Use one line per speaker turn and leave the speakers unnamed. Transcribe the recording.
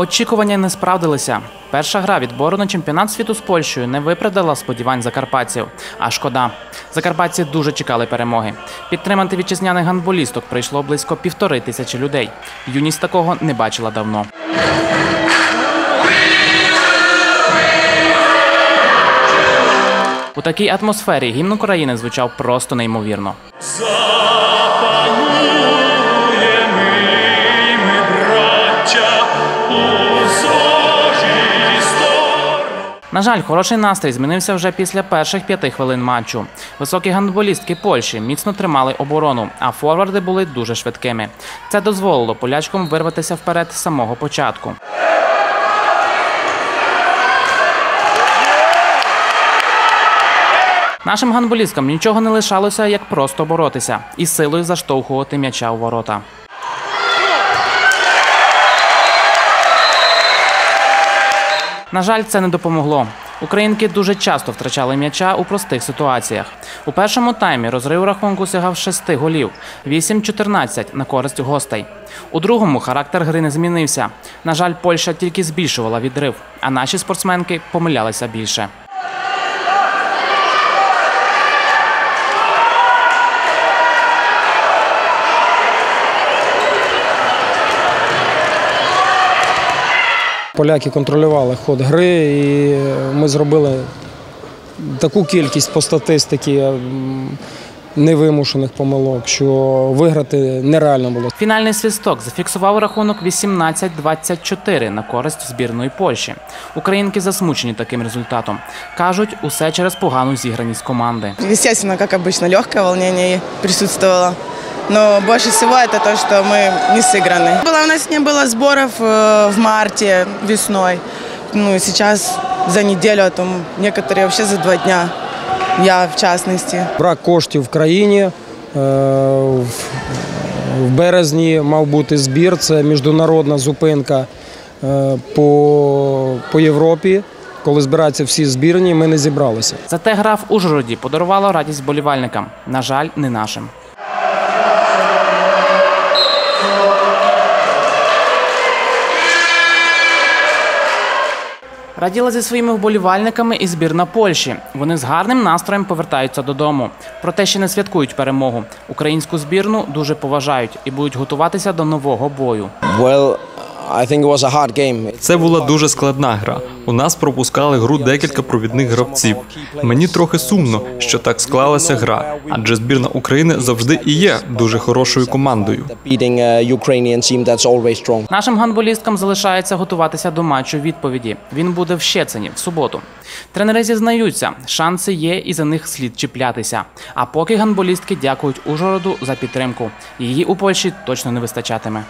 Очікування не справдилися. Перша гра відбору на чемпіонат світу з Польщею не виправдала сподівань закарпатців. А шкода. Закарпатці дуже чекали перемоги. Підтримати вітчизняних гандболісток прийшло близько півтори тисячі людей. Юність такого не бачила давно. У такій атмосфері гімн України звучав просто неймовірно. На жаль, хороший настрій змінився вже після перших п'яти хвилин матчу. Високі гандболістки Польщі міцно тримали оборону, а форварди були дуже швидкими. Це дозволило полячкам вирватися вперед з самого початку. Нашим гандболісткам нічого не лишалося, як просто боротися і силою заштовхувати м'яча у ворота. На жаль, це не допомогло. Українки дуже часто втрачали м'яча у простих ситуаціях. У першому таймі розрив рахунку сягав 6 голів 8-14 на користь гостей. У другому характер гри не змінився. На жаль, Польща тільки збільшувала відрив, а наші спортсменки помилялися більше.
Поляки контролювали ход гри, і ми зробили таку кількість по статистиці невимушених помилок, що виграти нереально було.
Фінальний свисток зафіксував рахунок 18-24 на користь збірної Польщі. Українки засмучені таким результатом. кажуть, усе через погану зіграність команди.
Естественно, как обычно, легкое волнение присутствовало Но больше всего это то, что мы не сыграны. Было, у нас не было сборов э, в марте, весной. Ну и сейчас за неделю, а то некоторые вообще за два дня. Я в частности.
Брак коштів в країні. е, В в березні мав бути збір. Це міжнародна зупинка е, по, по Європі. Коли збираються всі збірні, ми не зібралися.
Зате гра в Ужгороді подарувала радість болівальникам. На жаль, не нашим. Раділа зі своїми вболівальниками і збірна Польщі. Вони з гарним настроєм повертаються додому. Проте ще не святкують перемогу. Українську збірну дуже поважають і будуть готуватися до нового бою.
Well, I think it was a hard game.
Це була дуже складна гра. У нас пропускали гру декілька провідних гравців. Мені трохи сумно, що так склалася гра, адже збірна України завжди і є дуже хорошою командою.
Strong.
Нашим гандболісткам залишається готуватися до матчу відповіді. Він буде в Щецині в суботу. Тренери зізнаються, шанси є і за них слід чіплятися. А поки гандболістки дякують Ужгороду за підтримку. Її у Польщі точно не вистачатиме.